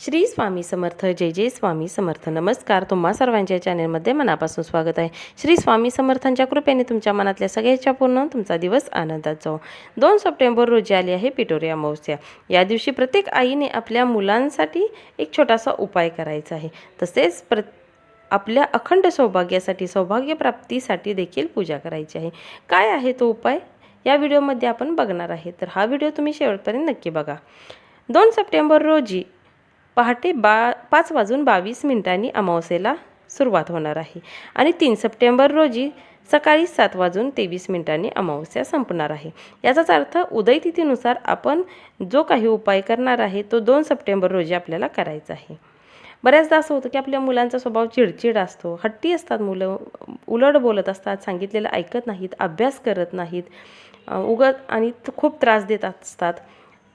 श्री स्वामी समर्थ जय जय स्वामी समर्थ. नमस्कार तुम्हा सर्वांच्या चॅनेलमध्ये मनापासून स्वागत आहे. श्री स्वामी समर्थांच्या कृपेने तुमच्या मनातल्या सगळ्याच्या पूर्ण तुमचा दिवस आनंदात जाऊ दोन सप्टेंबर रोजी आली आहे पिटोरी अमावस्या. या दिवशी प्रत्येक आईने आपल्या मुलांसाठी एक छोटासा उपाय करायचा आहे. तसेच प्र आपल्या अखंड सौभाग्यासाठी सौभाग्यप्राप्तीसाठी देखील पूजा करायची आहे. काय आहे तो उपाय? या व्हिडिओमध्ये आपण बघणार आहे. तर हा व्हिडिओ तुम्ही शेवटपर्यंत नक्की बघा. दोन सप्टेंबर रोजी पहाटे बा पाच वाजून बावीस मिनिटांनी अमावस्येला सुरुवात होणार आहे. आणि तीन सप्टेंबर रोजी सकाळी सात वाजून तेवीस मिनिटांनी अमावस्या संपणार आहे. याचाच अर्थ उदय तिथीनुसार आपण जो काही उपाय करणार आहे तो दोन सप्टेंबर रोजी आपल्याला करायचा आहे. बऱ्याचदा असं होतं की आपल्या मुलांचा स्वभाव चिडचिड असतो हट्टी असतात मुलं उलट बोलत असतात सांगितलेलं ऐकत नाहीत अभ्यास करत नाहीत उगत आणि खूप त्रास देत असतात.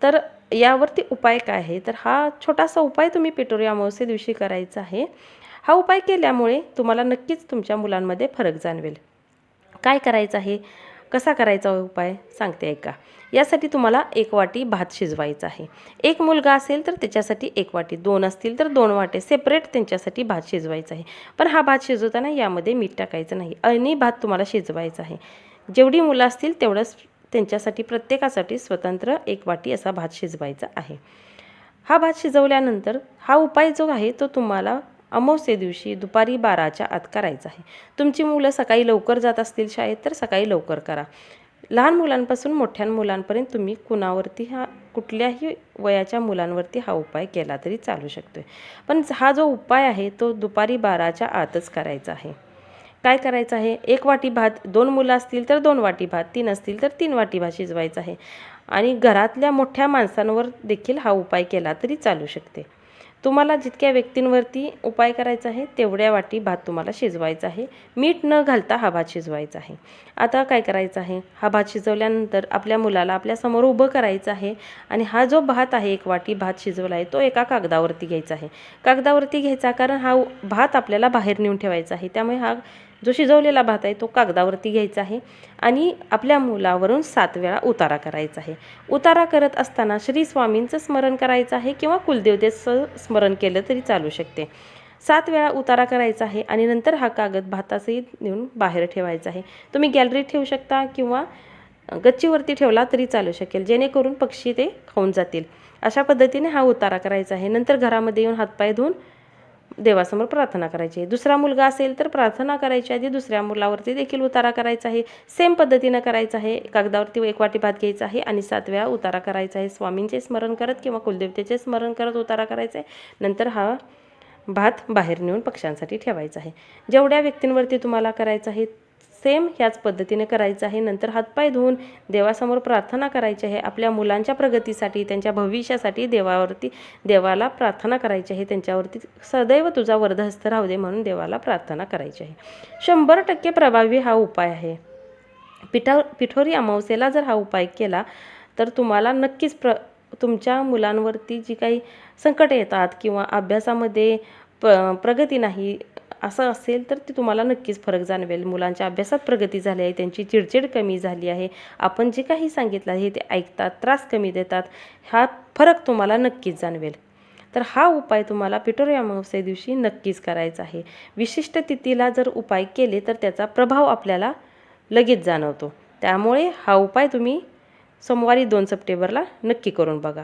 तर यावरती उपाय काय आहे? तर हा छोटासा उपाय तुम्ही पिटोरी अमावस्ये दिवशी करायचा आहे. हा उपाय केल्यामुळे तुम्हाला नक्कीच तुमच्या मुलांमध्ये फरक जाणवेल. काय करायचं आहे? कसा करायचा उपाय? सांगते ऐका. यासाठी तुम्हाला एक वाटी भात शिजवायचा आहे. एक मुलगा असेल तर त्याच्यासाठी एक वाटी दोन असतील तर दोन वाटे. सेपरेट त्यांच्यासाठी भात शिजवायचा आहे. पण हा भात शिजवताना यामध्ये मीठ टाकायचं नाही. आणि भात तुम्हाला शिजवायचा आहे. जेवढी मुलं असतील तेवढंच त्यांच्यासाठी प्रत्येकासाठी स्वतंत्र एक वाटी असा भात शिजवायचा आहे. हा भात शिजवल्यानंतर हा उपाय जो आहे तो तुम्हाला अमावस्ये दिवशी दुपारी बाराच्या आत करायचा आहे. तुमची मुलं सकाळी लवकर जात असतील शाळेत तर सकाळी लवकर करा. लहान मुलांपासून मोठ्या मुलांपर्यंत तुम्ही कुणावरती हा कुठल्याही वयाच्या मुलांवरती हा उपाय केला तरी चालू शकतो आहे पण हा जो उपाय आहे तो दुपारी बाराच्या आतच करायचा आहे. काय करायचं आहे? एक वाटी भात दोन मुलं असतील तर दोन वाटी भात तीन असतील तर तीन वाटी भात शिजवायचा आहे. आणि घरातल्या मोठ्या माणसांवर देखील हा उपाय केला तरी चालू शकते. तुम्हाला जितक्या व्यक्तींवरती उपाय करायचा आहे तेवढ्या वाटी भात तुम्हाला शिजवायचा आहे. मीठ न घालता हा भात शिजवायचा आहे. आता काय करायचं आहे? हा भात शिजवल्यानंतर आपल्या मुलाला आपल्यासमोर उभं करायचं आहे आणि हा जो भात आहे एक वाटी भात शिजवला आहे तो एका कागदावरती घ्यायचा आहे. कागदावरती घ्यायचा कारण हा भात आपल्याला बाहेर नेऊन ठेवायचा आहे. त्यामुळे हा जो शिजवलेला भात आहे तो कागदावरती घ्यायचा आहे आणि आपल्या मुलावरून सात वेळा उतारा करायचा आहे. उतारा करत असताना श्री स्वामींचं स्मरण करायचं आहे किंवा कुलदेवतेचं स्मरण केलं तरी चालू शकते. सात वेळा उतारा करायचा आहे आणि नंतर हा कागद भातासही नेऊन बाहेर ठेवायचा आहे. तुम्ही गॅलरीत ठेवू शकता किंवा गच्चीवरती ठेवला तरी चालू शकेल जेणेकरून पक्षी ते खाऊन जातील. अशा पद्धतीने हा उतारा करायचा आहे. नंतर घरामध्ये येऊन हातपाय धुवून देवासमोर प्रार्थना करायची आहे. दुसरा मुलगा असेल तर प्रार्थना करायची आधी दुसऱ्या मुलावरती देखील उतारा करायचा आहे. सेम पद्धतीनं करायचं आहे. कागदावरती एक वाटी भात घ्यायचा आहे आणि सात वेळा उतारा करायचा आहे. स्वामींचे स्मरण करत किंवा कुलदेवतेचे स्मरण करत उतारा करायचा आहे. नंतर हा भात बाहेर नेऊन पक्ष्यांसाठी ठेवायचा आहे. जेवढ्या व्यक्तींवरती तुम्हाला करायचं आहे सेम ह्याच पद्धतीने करायचं आहे. नंतर हातपाय धुवून देवासमोर प्रार्थना करायची आहे. आपल्या मुलांच्या प्रगतीसाठी त्यांच्या भविष्यासाठी देवावरती देवाला प्रार्थना करायची आहे. त्यांच्यावरती सदैव तुझा वर्धहस्त राहू दे म्हणून देवाला प्रार्थना करायची आहे. शंभर टक्के प्रभावी हा उपाय आहे. पिठा पिठोरी अमावस्येला जर हा उपाय केला तर तुम्हाला नक्कीच प्र तुमच्या मुलांवरती जी काही संकट येतात किंवा अभ्यासामध्ये प प्रगती नाही असं असेल तर ते तुम्हाला नक्कीच फरक जाणवेल. मुलांच्या अभ्यासात प्रगती झाली आहे त्यांची चिडचिड कमी झाली आहे. आपण जे काही सांगितलं आहे ते ऐकतात त्रास कमी देतात हा फरक तुम्हाला नक्कीच जाणवेल. तर हा उपाय तुम्हाला पिटोरी अमावस्ये दिवशी नक्कीच करायचा आहे. विशिष्ट तिथीला जर उपाय केले तर त्याचा प्रभाव आपल्याला लगेच जाणवतो. त्यामुळे हा उपाय तुम्ही सोमवारी दोन सप्टेंबरला नक्की करून बघा.